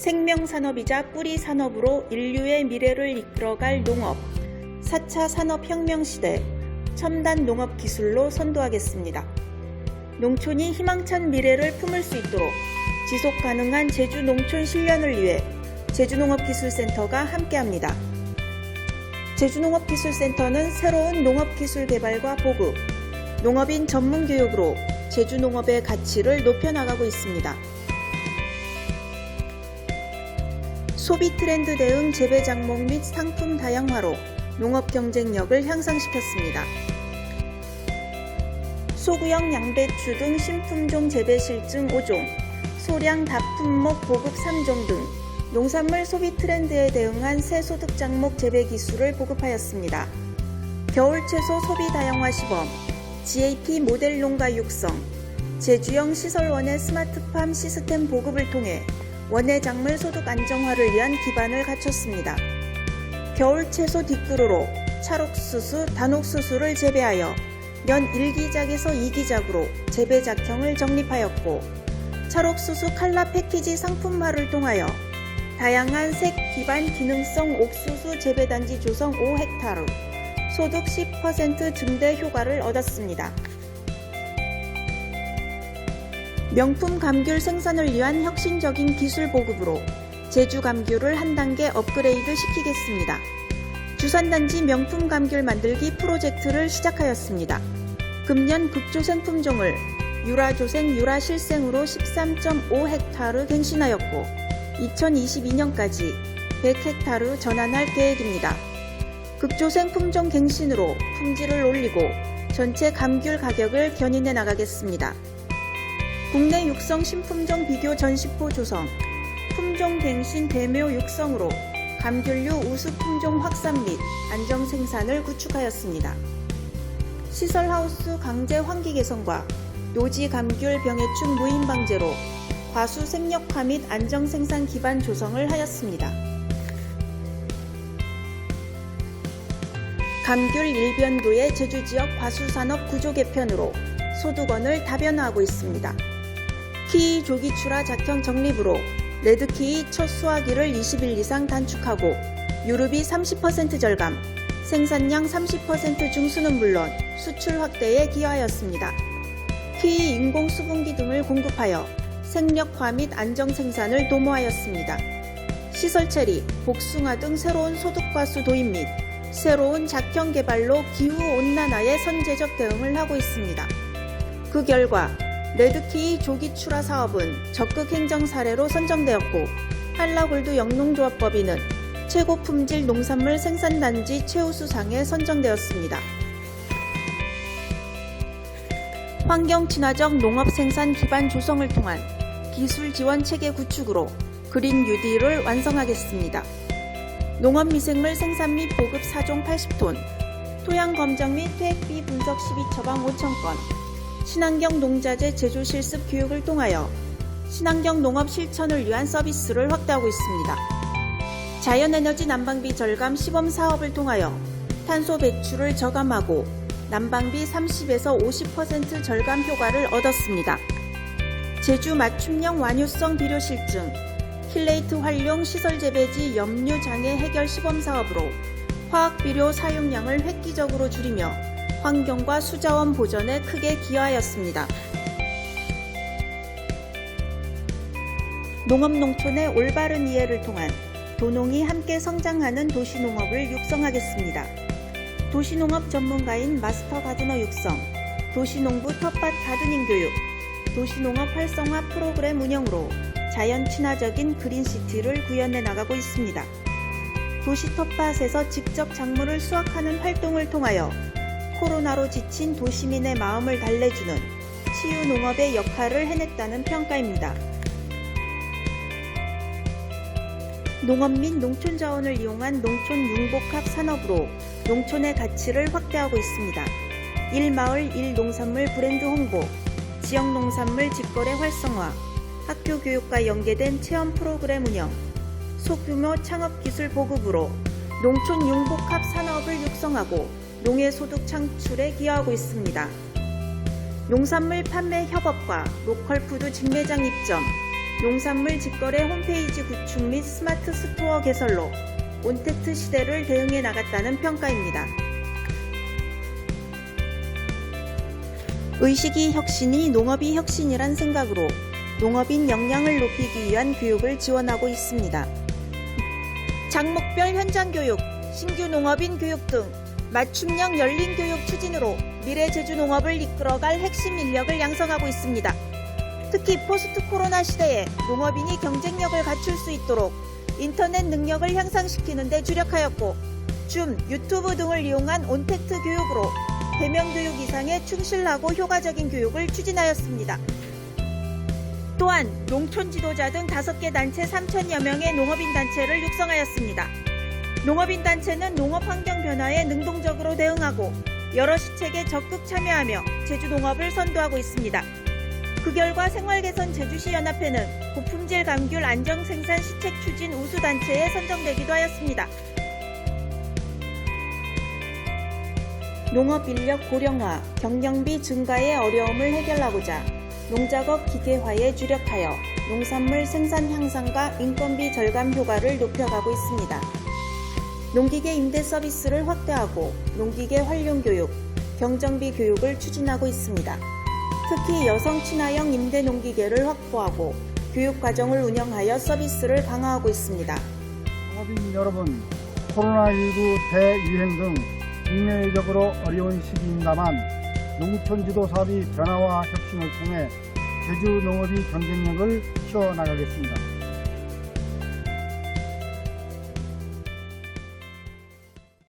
생명산업이자 뿌리산업으로 인류의 미래를 이끌어갈 농업, 4차 산업혁명 시대 첨단 농업 기술로 선도하겠습니다. 농촌이 희망찬 미래를 품을 수 있도록 지속 가능한 제주 농촌 실현을 위해 제주농업기술센터가 함께합니다. 제주농업기술센터는 새로운 농업기술 개발과 보급, 농업인 전문 교육으로 제주농업의 가치를 높여나가고 있습니다. 소비 트렌드 대응 재배 작목 및 상품 다양화로 농업 경쟁력을 향상시켰습니다. 소구형 양배추 등 신품종 재배 실증 5종, 소량 다품목 보급 3종 등 농산물 소비 트렌드에 대응한 새 소득 작목 재배 기술을 보급하였습니다. 겨울 채소 소비 다양화 시범, GAP 모델 농가 육성, 제주형 시설원의 스마트팜 시스템 보급을 통해 원예 작물 소득 안정화를 위한 기반을 갖췄습니다. 겨울 채소 뒷그루로 찰옥수수, 단옥수수를 재배하여 연 1기작에서 2기작으로 재배 작형을 정립하였고 찰옥수수 칼라 패키지 상품화를 통하여 다양한 색 기반 기능성 옥수수 재배단지 조성 5헥타르, 소득 10% 증대 효과를 얻었습니다. 명품 감귤 생산을 위한 혁신적인 기술 보급으로 제주 감귤을 한 단계 업그레이드 시키겠습니다. 주산단지 명품 감귤 만들기 프로젝트를 시작하였습니다. 금년 극조생 품종을 유라조생 유라실생으로 13.5헥타르 갱신하였고 2022년까지 100헥타르 전환할 계획입니다. 극조생 품종 갱신으로 품질을 올리고 전체 감귤 가격을 견인해 나가겠습니다. 국내 육성 신품종 비교 전시포 조성, 품종 갱신 대묘 육성으로 감귤류 우수 품종 확산 및 안정 생산을 구축하였습니다. 시설하우스 강제 환기 개선과 노지 감귤 병해충 무인 방제로 과수 생력화 및 안정 생산 기반 조성을 하였습니다. 감귤 일변도의 제주 지역 과수 산업 구조 개편으로 소득원을 다변화하고 있습니다. 키위 조기 출하 작형 정립으로 레드키위 첫 수확일을 20일 이상 단축하고 유류비 30% 절감, 생산량 30% 증수는 물론 수출 확대에 기여하였습니다. 키위 인공 수분기 등을 공급하여 생력화 및 안정 생산을 도모하였습니다. 시설 체리, 복숭아 등 새로운 소득과수 도입 및 새로운 작형 개발로 기후 온난화에 선제적 대응을 하고 있습니다. 그 결과 레드키이 조기 출하 사업은 적극 행정 사례로 선정되었고 한라골드 영농조합법인은 최고 품질 농산물 생산단지 최우수상에 선정되었습니다. 환경 친화적 농업 생산 기반 조성을 통한 기술 지원 체계 구축으로 그린 뉴딜을 완성하겠습니다. 농업 미생물 생산 및 보급 4종 80톤, 토양 검정 및 퇴액비 분석 12 처방 5,000건, 친환경 농자재 제조 실습 교육을 통하여 친환경 농업 실천을 위한 서비스를 확대하고 있습니다. 자연에너지 난방비 절감 시범 사업을 통하여 탄소 배출을 저감하고 난방비 30에서 50% 절감 효과를 얻었습니다. 제주 맞춤형 완효성 비료 실증, 킬레이트 활용 시설 재배지 염류 장애 해결 시범 사업으로 화학 비료 사용량을 획기적으로 줄이며 환경과 수자원 보전에 크게 기여하였습니다. 농업 농촌의 올바른 이해를 통한 도농이 함께 성장하는 도시농업을 육성하겠습니다. 도시농업 전문가인 마스터 가드너 육성, 도시농부 텃밭 가드닝 교육, 도시농업 활성화 프로그램 운영으로 자연 친화적인 그린시티를 구현해 나가고 있습니다. 도시 텃밭에서 직접 작물을 수확하는 활동을 통하여 코로나로 지친 도시민의 마음을 달래주는 치유 농업의 역할을 해냈다는 평가입니다. 농업 및 농촌 자원을 이용한 농촌 융복합 산업으로 농촌의 가치를 확대하고 있습니다. 1마을 1농산물 브랜드 홍보, 지역 농산물 직거래 활성화, 학교 교육과 연계된 체험 프로그램 운영, 소규모 창업 기술 보급으로 농촌 융복합 산업을 육성하고 농해 소득 창출에 기여하고 있습니다. 농산물 판매 협업과 로컬푸드 직매장 입점, 농산물 직거래 홈페이지 구축 및 스마트 스토어 개설로 온택트 시대를 대응해 나갔다는 평가입니다. 의식이 혁신이 농업이 혁신이란 생각으로 농업인 역량을 높이기 위한 교육을 지원하고 있습니다. 장목별 현장 교육, 신규 농업인 교육 등 맞춤형 열린 교육 추진으로 미래 제주 농업을 이끌어갈 핵심 인력을 양성하고 있습니다. 특히 포스트 코로나 시대에 농업인이 경쟁력을 갖출 수 있도록 인터넷 능력을 향상시키는 데 주력하였고 줌, 유튜브 등을 이용한 온택트 교육으로 대면 교육 이상의 충실하고 효과적인 교육을 추진하였습니다. 또한 농촌 지도자 등 5개 단체 3천여 명의 농업인 단체를 육성하였습니다. 농업인 단체는 농업 환경 변화에 능동적으로 대응하고 여러 시책에 적극 참여하며 제주 농업을 선도하고 있습니다. 그 결과 생활개선 제주시 연합회는 고품질 감귤 안정 생산 시책 추진 우수 단체에 선정되기도 하였습니다. 농업 인력 고령화, 경영비 증가의 어려움을 해결하고자 농작업 기계화에 주력하여 농산물 생산 향상과 인건비 절감 효과를 높여가고 있습니다. 농기계 임대 서비스를 확대하고 농기계 활용 교육, 경정비 교육을 추진하고 있습니다. 특히 여성 친화형 임대 농기계를 확보하고 교육 과정을 운영하여 서비스를 강화하고 있습니다. 농업인 여러분, 코로나19 대유행 등 국내적으로 어려운 시기입니다만 농촌 지도 사업이 변화와 혁신을 통해 제주 농업이 경쟁력을 키워나가겠습니다.